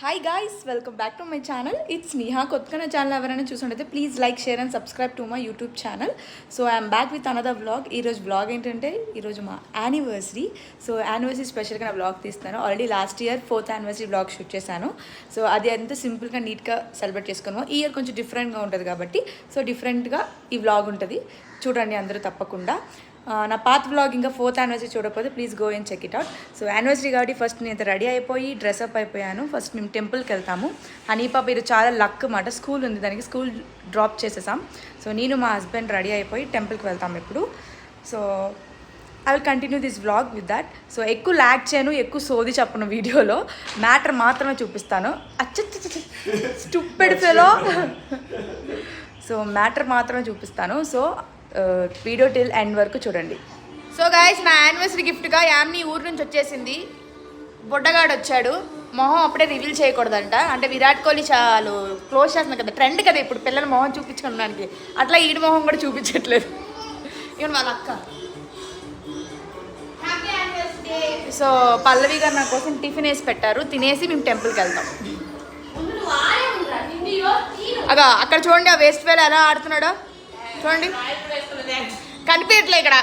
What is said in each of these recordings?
Hi guys welcome back to my channel it's Niha కొత్తగా నా channel ఎవరైనా చూసుంటే please like share and subscribe to my YouTube channel so I'm back with another vlog ఈరోజు vlog ఏంటంటే ఈరోజు మా anniversary so anniversary స్పెషల్గా నా వ్లాగ్ తీస్తాను already last year fourth anniversary vlog shoot చేశాను. సో అది ఎంత సింపుల్గా నీట్గా సెలబ్రేట్ చేసుకున్నాము ఈ ఇయర్ కొంచెం డిఫరెంట్గా ఉంటుంది కాబట్టి సో డిఫరెంట్గా ఈ వ్లాగ్ ఉంటుంది. చూడండి అందరూ తప్పకుండా. నా పాత బ్లాగ్ ఇంకా ఫోర్త్ యానివర్సరీ చూడకపోతే please go and check it out so anniversary కాబట్టి ఫస్ట్ నేను రెడీ అయిపోయి డ్రెస్అప్ అయిపోయాను. ఫస్ట్ మేము టెంపుల్కి వెళ్తాము. హనీ పాప ఇది చాలా లక్ మాట స్కూల్ ఉంది దానికి స్కూల్ డ్రాప్ చేసేసాం. సో నేను మా హస్బెండ్ రెడీ అయిపోయి టెంపుల్కి వెళ్తాం ఇప్పుడు so I will continue this vlog with that so ఎక్కువ ల్యాక్ చేయను ఎక్కువ సోది చెప్పను వీడియోలో. మ్యాటర్ మాత్రమే చూపిస్తాను. అచ్చ స్టూపెడ్ ఫెలో సో మ్యాటర్ మాత్రమే చూపిస్తాను. సో వీడియో టిల్ ఎండ్ వరకు చూడండి. సో గాయస్ నా యానివర్సరీ గిఫ్ట్గా యామ్ని ఊరు నుంచి వచ్చేసింది. బొడ్డగాడు వచ్చాడు. మొహం అప్పుడే రివీల్ చేయకూడదంట. అంటే విరాట్ కోహ్లీ చాలు క్లోజ్ చేస్తున్నారు కదా ట్రెండ్ కదా ఇప్పుడు పిల్లల మొహం చూపించుకోవడానికి. అట్లా ఈడి మొహం కూడా చూపించట్లేదు. ఇవన్న వాళ్ళ అక్క. సో పల్లవి గారు నా కోసం టిఫిన్ వేసి పెట్టారు. తినేసి మేము టెంపుల్కి వెళ్తాం. అగా అక్కడ చూడండి ఆ వేస్ట్ ఫెయిల్ ఎలా ఆడుతున్నాడో. చూడండి. కనిపించట్లే ఇక్కడ.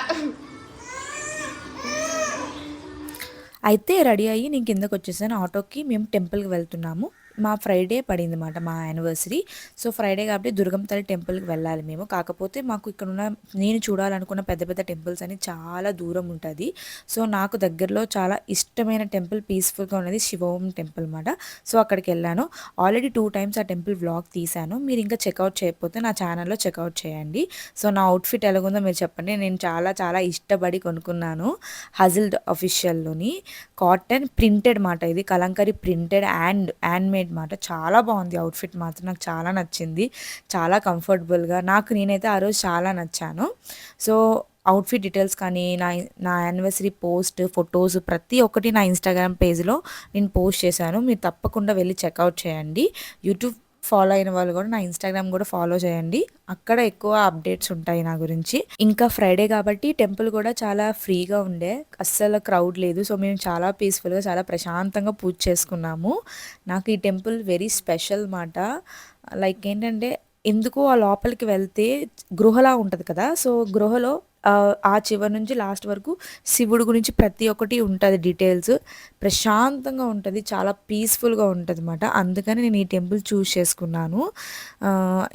అయితే రెడీ అయ్యి నేను కిందకు వచ్చేసాను. ఆటోకి మేము టెంపుల్కి వెళ్తున్నాము. మా ఫ్రైడే పడింది అనమాట మా యానివర్సరీ సో ఫ్రైడే కాబట్టి దుర్గం తల్లి టెంపుల్కి వెళ్ళాలి మేము. కాకపోతే మాకు ఇక్కడ ఉన్న నేను చూడాలనుకున్న పెద్ద పెద్ద టెంపుల్స్ అని చాలా దూరం ఉంటుంది. సో నాకు దగ్గరలో చాలా ఇష్టమైన టెంపుల్ పీస్ఫుల్గా ఉన్నది శివోం టెంపుల్ అనమాట సో అక్కడికి వెళ్ళాను. ఆల్రెడీ టూ టైమ్స్ ఆ టెంపుల్ వ్లాగ్ తీశాను. మీరు ఇంకా చెక్అవుట్ చేయకపోతే నా ఛానల్లో చెక్అవుట్ చేయండి. సో నా అవుట్ఫిట్ ఎలాగుందో మీరు చెప్పండి. నేను చాలా చాలా ఇష్టపడి కొనుక్కున్నాను. హజిల్డ్ అఫీషియల్లోని కాటన్ ప్రింటెడ్ మాట ఇది. Kalamkari printed and handmade made మాట చాలా బాగుంది అవుట్ఫిట్ మాత్రం. నాకు చాలా నచ్చింది. చాలా కంఫర్టబుల్గా నాకు నేనైతే ఆ రోజు చాలా నచ్చాను. సో అవుట్ఫిట్ డీటెయిల్స్ కానీ నా నా యానివర్సరీ పోస్ట్ ఫొటోస్ ప్రతి ఒక్కటి నా ఇన్స్టాగ్రామ్ పేజ్లో నేను పోస్ట్ చేశాను. మీరు తప్పకుండా వెళ్ళి చెక్అవుట్ చేయండి. యూట్యూబ్ ఫాలో అయిన వాళ్ళు కూడా నా ఇన్స్టాగ్రామ్ కూడా ఫాలో చేయండి. అక్కడ ఎక్కువ అప్డేట్స్ ఉంటాయి నా గురించి. ఇంకా ఫ్రైడే కాబట్టి టెంపుల్ కూడా చాలా ఫ్రీగా ఉండే. అస్సలు క్రౌడ్ లేదు. సో మేము చాలా పీస్ఫుల్గా చాలా ప్రశాంతంగా పూజ చేసుకున్నాము. నాకు ఈ టెంపుల్ వెరీ స్పెషల్ మాట లైక్ ఏంటంటే ఎందుకో ఆ లోపలికి వెళ్తే గృహలా ఉంటుంది కదా? సో గృహలో ఆ, చివరి నుంచి లాస్ట్ వరకు శివుడు గురించి ప్రతి ఒక్కటి ఉంటుంది డీటెయిల్స్. ప్రశాంతంగా ఉంటుంది చాలా పీస్ఫుల్గా ఉంటుంది అనమాట అందుకని నేను ఈ టెంపుల్ చూస్ చేసుకున్నాను.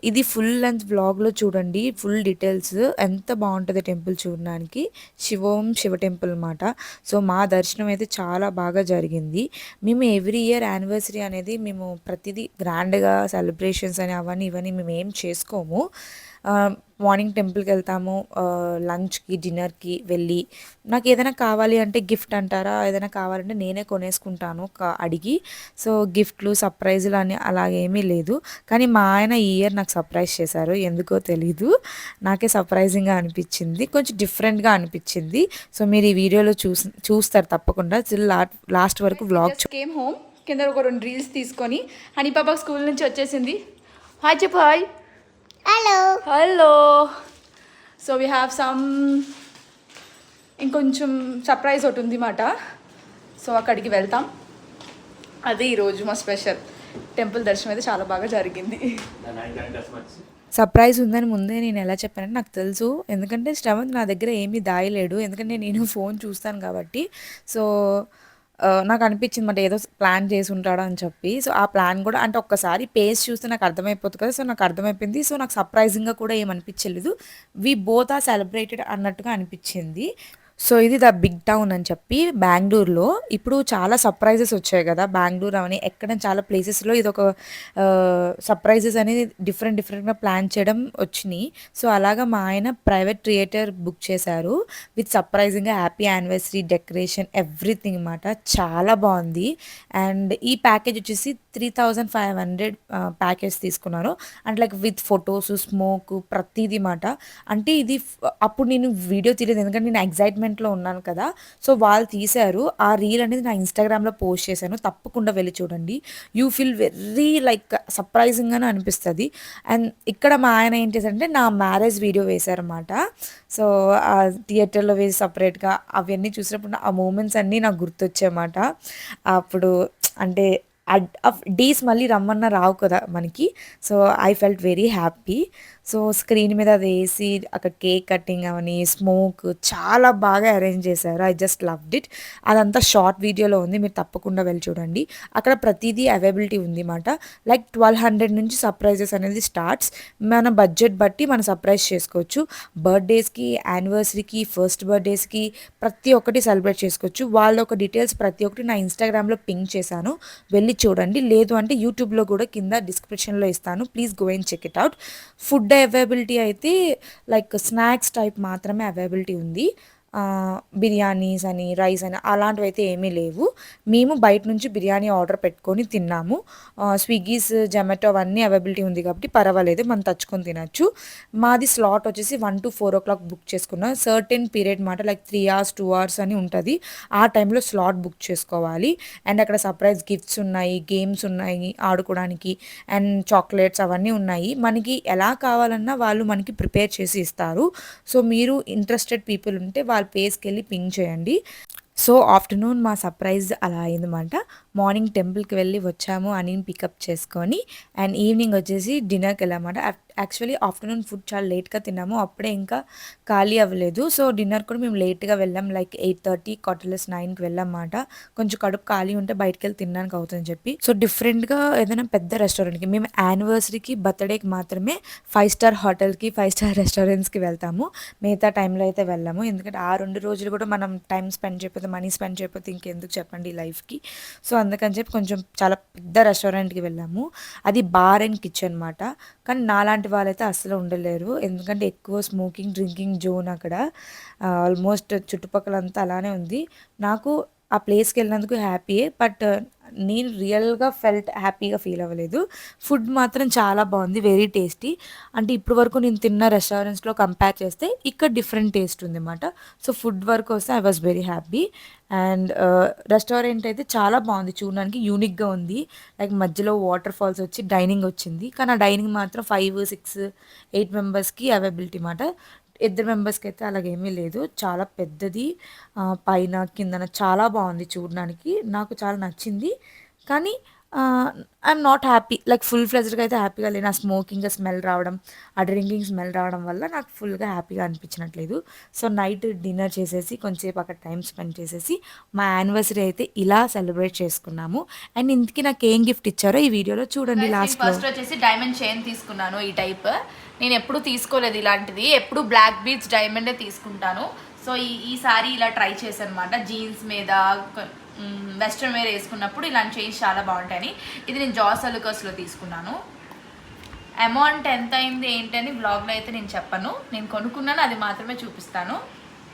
ఇది ఫుల్ లెంత్ వ్లాగ్లో చూడండి ఫుల్ డీటెయిల్స్. ఎంత బాగుంటుంది టెంపుల్ చూడడానికి. శివోం శివ టెంపుల్ అనమాట సో మా దర్శనం అయితే చాలా బాగా జరిగింది. మేము ఎవ్రీ ఇయర్ యానివర్సరీ అనేది మేము ప్రతిదీ గ్రాండ్గా సెలబ్రేషన్స్ అని అవన్నీ ఇవన్నీ మేము ఏం చేసుకోము. మార్నింగ్ టెంపుల్కి వెళ్తాము లంచ్కి డిన్నర్కి వెళ్ళి నాకు ఏదైనా కావాలి అంటే గిఫ్ట్ అంటారా ఏదైనా కావాలంటే నేనే కొనేసుకుంటాను అడిగి. సో గిఫ్ట్లు సర్ప్రైజులు అని అలాగేమీ లేదు. కానీ మా ఆయన ఈ ఇయర్ నాకు సర్ప్రైజ్ చేశారు. ఎందుకో తెలీదు. నాకే సర్ప్రైజింగ్గా అనిపించింది. కొంచెం డిఫరెంట్గా అనిపించింది. సో మీరు ఈ వీడియోలో చూస్ చూస్తారు తప్పకుండా. లాస్ట్ వరకు వ్లాగ్ కేమ్ హోమ్ కింద ఒక రెండు రీల్స్ తీసుకొని హనీ పాప స్కూల్ నుంచి వచ్చేసింది. హాయ్ చెప్పు hi. Hello hello so we have some ఇంకొంచెం సర్ప్రైజ్ ఒకటి ఉంది మాట సో అక్కడికి వెళ్తాం. అది ఈరోజు మా స్పెషల్ టెంపుల్ దర్శనం అయితే చాలా బాగా జరిగింది. సర్ప్రైజ్ ఉందని ముందే నేను ఎలా చెప్పానంటే నాకు తెలుసు. ఎందుకంటే శ్రవంత్ నా దగ్గర ఏమీ దాయలేడు ఎందుకంటే నేను ఫోన్ చూస్తాను కాబట్టి. సో నాకు అనిపించింది మాట ఏదో ప్లాన్ చేసి ఉంటాడు అని చెప్పి. సో ఆ ప్లాన్ కూడా అంటే ఒక్కసారి పేజ్ చూస్తే నాకు అర్థమైపోతుంది కదా సో నాకు అర్థమైపోయింది. సో నాకు సర్ప్రైజింగ్గా కూడా ఏమనిపించలేదు. వి బోత్ ఆర్ సెలబ్రేటెడ్ అన్నట్టుగా అనిపించింది. సో ఇది ద బిగ్ టౌన్ అని చెప్పి బెంగళూరులో. ఇప్పుడు చాలా సర్ప్రైజెస్ వచ్చాయి కదా బెంగళూరు అని ఎక్కడ చాలా ప్లేసెస్లో ఇది ఒక సర్ప్రైజెస్ అనేది డిఫరెంట్ డిఫరెంట్గా ప్లాన్ చేయడం వచ్చినాయి. సో అలాగా మా ఆయన ప్రైవేట్ థియేటర్ బుక్ చేశారు. విత్ సర్ప్రైజింగ్గా హ్యాపీ యానివర్సరీ డెకరేషన్ ఎవ్రీథింగ్ అనమాట చాలా బాగుంది. అండ్ ఈ ప్యాకేజ్ వచ్చేసి three thousand five hundred package తీసుకున్నారు. And like with photos smoke ప్రతిదీ మాట. అంటే ఇది అప్పుడు నేను వీడియో తీయలేదు. ఎందుకంటే నేను ఎగ్జైట్మెంట్లో ఉన్నాను కదా. సో వాళ్ళు తీశారు. ఆ రీల్ అనేది నా ఇన్స్టాగ్రామ్లో పోస్ట్ చేశాను. తప్పకుండా వెళ్ళి చూడండి. యూ ఫీల్ వెరీ లైక్ సర్ప్రైజింగ్గానే అనిపిస్తుంది. అండ్ ఇక్కడ మా ఆయన ఏం చేశారంటే నా మ్యారేజ్ వీడియో వేశారన్నమాట. సో ఆ థియేటర్లో వేసి సపరేట్గా అవన్నీ చూసినప్పుడు ఆ మూమెంట్స్ అన్నీ నాకు గుర్తొచ్చాయన్నమాట అప్పుడు అంటే డేస్ మళ్ళీ రమ్మన్నా రావు కదా మనకి. So I felt very happy. So screen మీద అది వేసి అక్కడ కేక్ కటింగ్ అవని స్మోక్ చాలా బాగా అరేంజ్ చేశారు. I just loved it. అదంతా షార్ట్ వీడియోలో ఉంది. మీరు తప్పకుండా వెళ్ళి చూడండి. అక్కడ ప్రతిదీ అవైలబిలిటీ ఉంది మాట లైక్ ట్వెల్వ్ హండ్రెడ్ నుంచి సర్ప్రైజెస్ అనేది స్టార్ట్స్. మన బడ్జెట్ బట్టి మనం సర్ప్రైజ్ చేసుకోవచ్చు. బర్త్డేస్కి యానివర్సరీకి ఫస్ట్ బర్త్డేస్కి ప్రతి ఒక్కటి సెలబ్రేట్ చేసుకోవచ్చు. వాళ్ళ ఒక డీటెయిల్స్ ప్రతి ఒక్కటి నా ఇన్స్టాగ్రామ్లో పింక్ చేశాను. వెళ్ళి చూడండి. లేదు అంటే యూట్యూబ్లో కూడా కింద డిస్క్రిప్షన్లో ఇస్తాను. Please go and check it out food availability అయితే లైక్ స్నాక్స్ టైప్ మాత్రమే అవైలబిలిటీ ఉంది. బిర్యానీస్ అని రైస్ అని అలాంటివి అయితే ఏమీ లేవు. మేము బయట నుంచి బిర్యానీ ఆర్డర్ పెట్టుకొని తిన్నాము. స్విగ్గీస్ జొమాటో అవన్నీ అవైలబిలిటీ ఉంది కాబట్టి పర్వాలేదు మనం తచ్చుకొని తినచ్చు. మాది స్లాట్ వచ్చేసి one to four o'clock book చేసుకున్నాం. సర్టెన్ పీరియడ్ మాట like three hours two hours అని ఉంటుంది. ఆ టైంలో స్లాట్ బుక్ చేసుకోవాలి. అండ్ అక్కడ సర్ప్రైజ్ గిఫ్ట్స్ ఉన్నాయి గేమ్స్ ఉన్నాయి ఆడుకోవడానికి. అండ్ చాక్లెట్స్ అవన్నీ ఉన్నాయి. మనకి ఎలా కావాలన్నా వాళ్ళు మనకి ప్రిపేర్ చేసి ఇస్తారు. సో మీరు ఇంట్రెస్టెడ్ పీపుల్ ఉంటే వాళ్ళ పేస్కి వెళ్ళి పింక్ చేయండి సో ఆఫ్టర్నూన్ మా సర్ప్రైజ్ అలా అయిందన్నమాట. మార్నింగ్ టెంపుల్కి వెళ్ళి వచ్చాము అని పికప్ చేసుకొని అండ్ ఈవినింగ్ వచ్చేసి డిన్నర్కి వెళ్ళామన్నమాట. యాక్చువల్లీ ఆఫ్టర్నూన్ ఫుడ్ చాలా లేట్గా తిన్నాము అప్పుడే ఇంకా ఖాళీ అవ్వలేదు. సో డిన్నర్ కూడా మేము లేట్గా వెళ్ళాం లైక్ ఎయిట్ థర్టీ క్వార్టర్లెస్ నైన్కి వెళ్ళామన్నమాట. కొంచెం కడుపు ఖాళీ ఉంటే బయటకు వెళ్ళి తినడానికి అవుతుందని చెప్పి. సో డిఫరెంట్గా ఏదైనా పెద్ద రెస్టారెంట్కి మేము యానివర్సరీకి బర్త్డేకి మాత్రమే ఫైవ్ స్టార్ హోటల్కి ఫైవ్ స్టార్ రెస్టారెంట్స్కి వెళ్తాము. మిగతా టైంలో అయితే వెళ్ళాము. ఎందుకంటే ఆ రెండు రోజులు కూడా మనం టైం స్పెండ్ చేయకపోతే మనీ స్పెండ్ చేయకపోతే ఇంకెందుకు చెప్పండి లైఫ్కి. సో అందుకని చెప్పి కొంచెం చాలా పెద్ద రెస్టారెంట్కి వెళ్ళాము. అది బార్ అండ్ కిచెన్ అనమాట కానీ నాలాంటి వాళ్ళైతే అస్సలు ఉండలేరు. ఎందుకంటే ఎక్కువ స్మోకింగ్ డ్రింకింగ్ జోన్ అక్కడ. ఆల్మోస్ట్ చుట్టుపక్కలంతా అలానే ఉంది. నాకు ఆ ప్లేస్కి వెళ్ళినందుకు హ్యాపీయే. బట్ నేను రియల్గా ఫెల్ట్ హ్యాపీగా ఫీల్ అవ్వలేదు. ఫుడ్ మాత్రం చాలా బాగుంది వెరీ టేస్టీ. అంటే ఇప్పటి వరకు నేను తిన్న రెస్టారెంట్స్లో కంపేర్ చేస్తే ఇక్కడ డిఫరెంట్ టేస్ట్ ఉంది అన్నమాట సో ఫుడ్ వరకు వస్తే I was very happy. And restaurant అయితే చాలా బాగుంది. చూడడానికి యూనిక్గా ఉంది. లైక్ మధ్యలో వాటర్ ఫాల్స్ వచ్చి డైనింగ్ వచ్చింది. కానీ ఆ డైనింగ్ మాత్రం ఫైవ్ సిక్స్ ఎయిట్ మెంబర్స్కి అవైలబిలిటీ అనమాట ఇద్దరు మెంబర్స్కి అయితే అలాగేమీ లేదు. చాలా పెద్దది. పైన కిందన చాలా బాగుంది చూడడానికి. నాకు చాలా నచ్చింది. కానీ I'm not happy like full ఫ్లెజ్డ్గా అయితే హ్యాపీగా లేను. ఆ స్మోకింగ్ స్మెల్ రావడం ఆ డ్రింకింగ్ స్మెల్ రావడం వల్ల నాకు ఫుల్గా హ్యాపీగా అనిపించినట్లేదు. సో నైట్ డిన్నర్ చేసేసి కొంచెంసేపు అక్కడ టైం స్పెండ్ చేసేసి మా యానివర్సరీ అయితే ఇలా సెలబ్రేట్ చేసుకున్నాము. అండ్ ఇంటికి నాకు ఏం గిఫ్ట్ ఇచ్చారో ఈ వీడియోలో చూడండి ఫస్ట్ వచ్చేసి డైమండ్ చైన్ తీసుకున్నాను ఈ టైప్. నేను ఎప్పుడు తీసుకోలేదు ఇలాంటిది. ఎప్పుడు బ్లాక్ బీచ్ డైమండే తీసుకుంటాను. సో ఈ ఈసారి ఇలా ట్రై చేశాను అనమాట జీన్స్ మీద వెస్ట్రన్ వేర్ వేసుకున్నప్పుడు ఇలాంటి చైన్స్ చాలా బాగుంటాయని. ఇది నేను జాస్ అలుకస్లో తీసుకున్నాను. అమౌంట్ ఎంత అయింది ఏంటని బ్లాగ్లో అయితే నేను చెప్పను. నేను కొనుక్కున్నాను అది మాత్రమే చూపిస్తాను.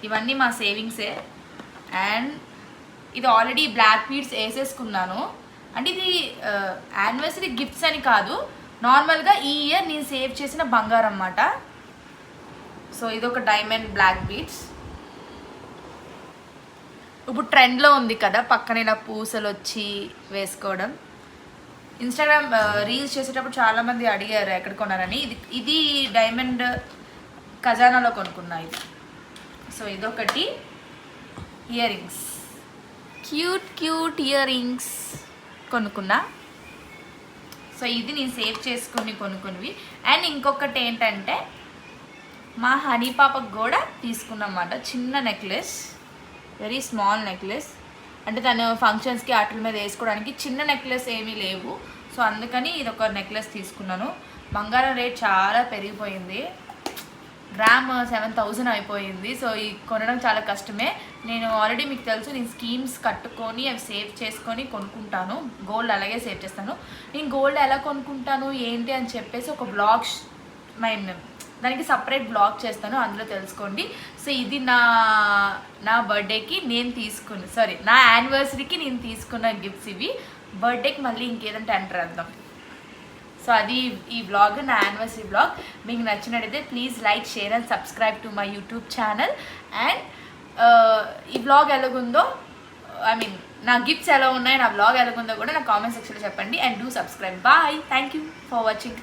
ఇవన్నీ మా సేవింగ్సే. అండ్ ఇది ఆల్రెడీ బ్లాక్ బీడ్స్ వేసేసుకున్నాను. అంటే ఇది యానివర్సరీ గిఫ్ట్స్ అని కాదు. నార్మల్గా ఈ ఇయర్ నేను సేవ్ చేసిన బంగారం అన్నమాట. సో ఇది ఒక డైమండ్ బ్లాక్ బీడ్స్. ఇప్పుడు ట్రెండ్లో ఉంది కదా పక్కన ఇలా పూసలు వచ్చి వేసుకోవడం ఇన్స్టాగ్రామ్ రీల్స్ చేసేటప్పుడు చాలామంది అడిగారు ఎక్కడ కొన్నారని ఇది ఇది డైమండ్ ఖజానాలో కొనుక్కున్నా ఇది. సో ఇదొకటి. Earrings cute cute earrings కొనుక్కున్నా. సో ఇది నేను సేవ్ చేసుకుని కొనుక్కునివి అండ్ ఇంకొకటి ఏంటంటే మా హనీ పాపకు కూడా తీసుకున్నమాట. చిన్న నెక్లెస్. వెరీ స్మాల్ నెక్లెస్ అంటే తను ఫంక్షన్స్కి ఆటల మీద వేసుకోవడానికి చిన్న నెక్లెస్ ఏమీ లేవు. సో అందుకని ఇది ఒక నెక్లెస్ తీసుకున్నాను. బంగారం రేట్ చాలా పెరిగిపోయింది. గ్రామ్ సెవెన్ థౌజండ్ అయిపోయింది. సో ఈ కొనడం చాలా కష్టమే. నేను ఆల్రెడీ మీకు తెలుసు నేను స్కీమ్స్ కట్టుకొని అవి సేవ్ చేసుకొని కొనుక్కుంటాను. గోల్డ్ అలాగే సేవ్ చేస్తాను. నేను గోల్డ్ ఎలా కొనుక్కుంటాను ఏంటి అని చెప్పేసి ఒక బ్లాగ్ మైన్ దానికి సపరేట్ బ్లాగ్ చేస్తాను అందులో తెలుసుకోండి. సో ఇది నా నా బర్త్డేకి నేను తీసుకున్న సారీ నా యానివర్సరీకి నేను తీసుకున్న గిఫ్ట్స్ ఇవి. బర్త్డేకి మళ్ళీ ఇంకేదంటే ఎంటర్ వేద్దాం సో అది ఈ బ్లాగ్ నా యానివర్సరీ బ్లాగ్ మీకు నచ్చినట్టయితే please like share and subscribe to my YouTube channel and ఈ బ్లాగ్ ఎలాగుందో ఐ మీన్ నా గిఫ్ట్స్ ఎలా ఉన్నాయి నా బ్లాగ్ ఎలాగుందో కూడా నా కామెంట్ సెక్షన్లో చెప్పండి. And do subscribe bye thank you for watching